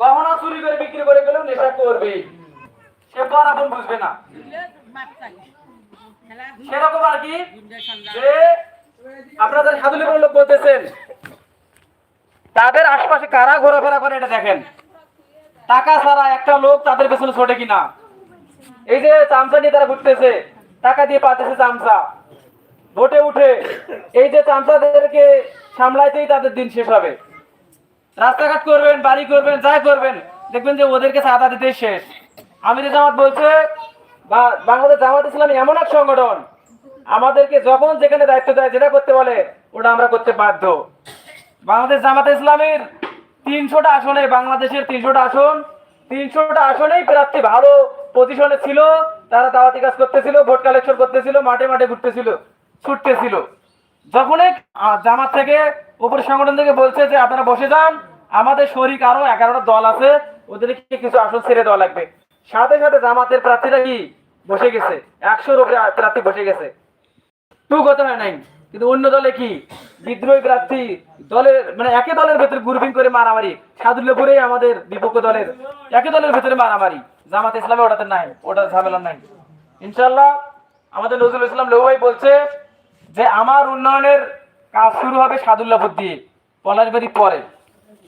গহনা চুরি করে বিক্রি করে গেলেও নেশা করবে। সে পর আপন বুঝবে না। সেরকম আর কি? আপনাদের সাধুলিপুরের লোক বলতেছেন, তাদের আশপাশে কারা ঘোরাফেরা করে এটা দেখেন। টাকা ছাড়া একটা লোক তাদের পেছনে ছোটে কিনা। এই যে চামচা নিয়ে তারা ঘুরতেছে, টাকা দিয়ে পাতেছে চামচা। ভোটে উঠে এই যে চামচাদেরকে সামলাইতেই তাদের দিন শেষ হবে। রাস্তাঘাট করবেন, বাড়ি করবেন যাই করবেন, দেখবেন যে ওদেরকে সাদা দিতে শেষ। আমির জামাত বলছে, বা বাংলাদেশ জামাত ইসলাম এমন এক সংগঠন, আমাদেরকে যখন যেখানে দায়িত্ব দেয়, যেটা করতে বলে, ওটা আমরা করতে বাধ্য। বাংলাদেশ জামাত ইসলামের তিনশোটা আসনে, বাংলাদেশের তিনশোটা আসন, তিনশোটা আসনেই প্রার্থী ভালো পজিশনে ছিল, তারা দাওয়াতি কাজ করতেছিল, ভোট কালেকশন করতেছিল, মাঠে মাঠে ঘুরতেছিল, ছুটতেছিল। যখনই জামাত থেকে উপর সংগঠন থেকে বলছে যে, আপনারা বসে যান। আমাদের শরিক আরও এগারোটা দল আছে। ওদেরকে কিছু আসন ছেড়ে দেওয়া লাগবে। সাথে সাথে জামাতের প্রার্থীরা কি? বসে গেছে। একশোর উপরে প্রার্থী বসে গেছে। টু কথা হয় নাই। কিন্তু অন্য দলে কি? বিদ্রোহী প্রার্থী, দলের মানে একই দলের ভেতরে গ্রুপিং করে মারামারি। সাদুল্যপুরেই আমাদের বিপক্ষ দলের একই দলের ভেতরে মারামারি। জামাত ইসলামে ওটাতে নাই, ওটা ঝামেলা নাই। ইনশাল্লাহ আমাদের নজরুল ইসলাম লেবু বলছে যে, আমার উন্নয়নের কাজ শুরু হবে সাদুল্লাপুর দিয়ে। পলাশবাড়ি পরে।